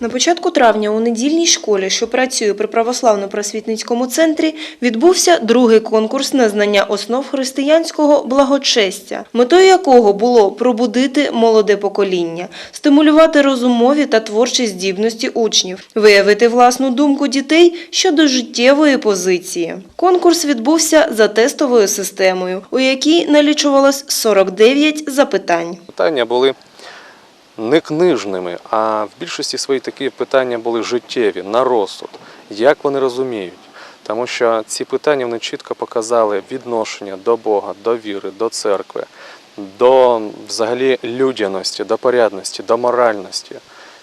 На початку травня у недільній школі, що працює при православно-просвітницькому центрі, відбувся другий конкурс на знання основ християнського благочестя, метою якого було пробудити молоде покоління, стимулювати розумові та творчі здібності учнів, виявити власну думку дітей щодо життєвої позиції. Конкурс відбувся за тестовою системою, у якій налічувалось 49 запитань. Питання були не книжними, а в більшості своїй такі питання були життєві, на розсуд, як вони розуміють. Тому що ці питання вони чітко показали відношення до Бога, до віри, до церкви, до взагалі людяності, до порядності, до моральності.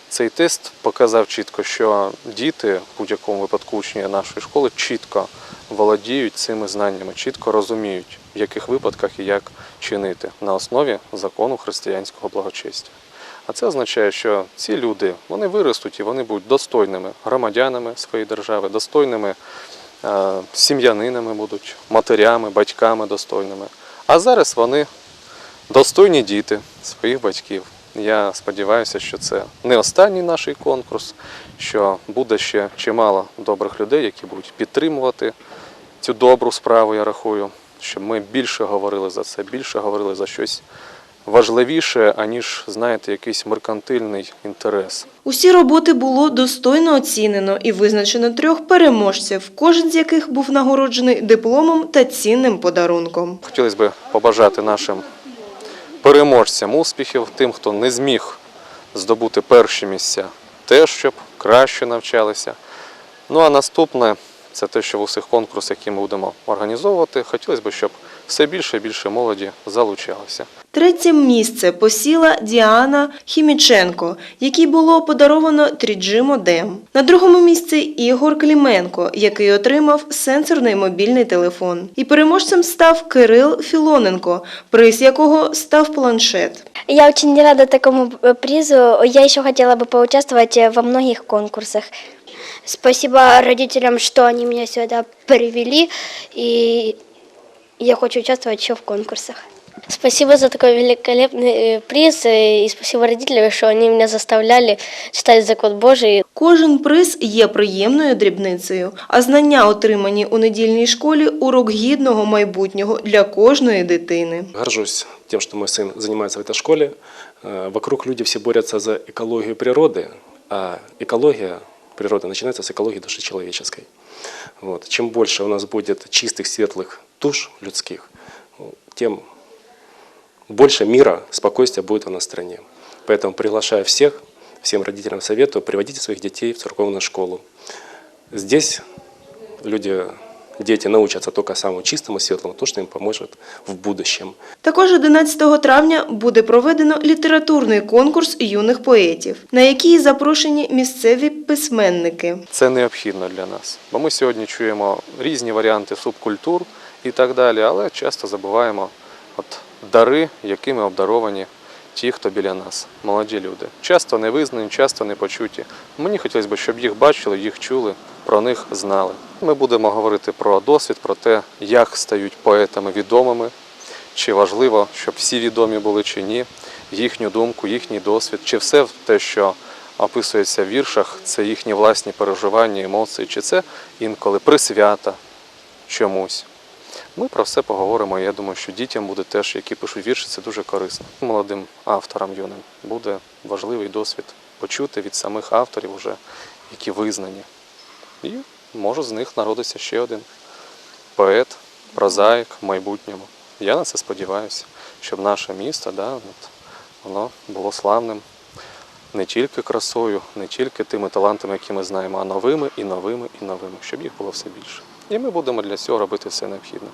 Цей тест показав чітко, що діти, в будь-якому випадку учні нашої школи, чітко володіють цими знаннями, чітко розуміють, в яких випадках і як чинити на основі закону християнського благочестя. А це означає, що ці люди вони виростуть і вони будуть достойними громадянами своєї держави, достойними е, сім'янинами будуть, матерями, батьками достойними. А зараз вони достойні діти своїх батьків. Я сподіваюся, що це не останній наш конкурс, що буде ще чимало добрих людей, які будуть підтримувати цю добру справу, я рахую, щоб ми більше говорили за це, більше говорили за щось важливіше, аніж, знаєте, якийсь меркантильний інтерес. Усі роботи було достойно оцінено і визначено трьох переможців, кожен з яких був нагороджений дипломом та цінним подарунком. Хотілося б побажати нашим переможцям успіхів, тим, хто не зміг здобути перші місця, теж щоб краще навчалися. Ну а наступне це те, що в усіх конкурсах, які ми будемо організовувати, хотілося б, щоб все більше і більше молоді залучалося. Третє місце посіла Діана Хіміченко, якій було подаровано 3G модем. На другому місці Ігор Кліменко, який отримав сенсорний мобільний телефон. І переможцем став Кирил Філоненко, приз якого став планшет. Я очень рада такому э, призу. Я еще хотела бы поучаствовать э, во многих конкурсах. Спасибо родителям, что они меня сюда привели, и я хочу участвовать еще в конкурсах. Спасибо за такой великолепный э, приз, э, и спасибо родителям, что они меня заставляли читать закон Божий. Кожен приз є приємною дрібницею, а знання, отримані у недільній школі, урок гідного майбутнього для кожної дитини. Горжусь тем, что мой сын занимается в этой школе. Э, Вокруг люди все борются за экологию природы, а экология природы начинается с экологии души человеческой. Вот. Чем больше у нас будет чистых, светлых душ людских, тем больше мира, спокойствия будет у нас в стране. Поэтому приглашаю всех, всем родителям советую, приводите своих детей в церковную школу. Здесь люди, дети научатся только самому чистому, светлому, то, что им поможет в будущем. Також 11 травня буде проведено літературний конкурс юних поетів, на який запрошені місцеві письменники. Це необхідно для нас, бо ми сьогодні чуємо різні варіанти субкультур і так далі, але часто забуваємо от дари, якими обдаровані ті, хто біля нас, молоді люди. Часто не визнані, часто не почуті. Мені хотілося б, щоб їх бачили, їх чули, про них знали. Ми будемо говорити про досвід, про те, як стають поетами відомими, чи важливо, щоб всі відомі були чи ні, їхню думку, їхній досвід, чи все те, що описується в віршах, це їхні власні переживання, емоції, чи це інколи присвята чомусь. Ми про все поговоримо. Я думаю, що дітям буде теж, які пишуть вірші, це дуже корисно. Молодим авторам юним буде важливий досвід почути від самих авторів, уже, які визнані. І може з них народиться ще один поет, прозаїк в майбутньому. Я на це сподіваюся, щоб наше місто да, от, воно було славним не тільки красою, не тільки тими талантами, які ми знаємо, а новими і новими і новими, щоб їх було все більше. І ми будемо для цього робити все необхідне.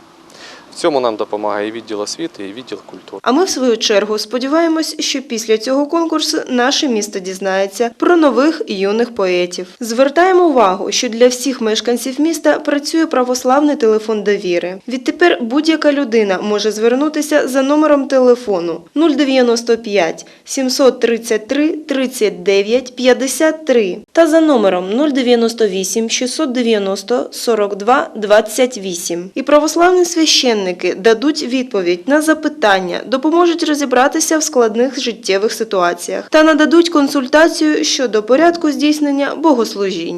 В цьому нам допомагає і відділ освіти, і відділ культури. А ми, в свою чергу, сподіваємось, що після цього конкурсу наше місто дізнається про нових юних поетів. Звертаємо увагу, що для всіх мешканців міста працює православний телефон довіри. Відтепер будь-яка людина може звернутися за номером телефону 095 733 39 53 та за номером 098 690 42 28. І православний священник священники дадуть відповідь на запитання, допоможуть розібратися в складних життєвих ситуаціях та нададуть консультацію щодо порядку здійснення богослужінь.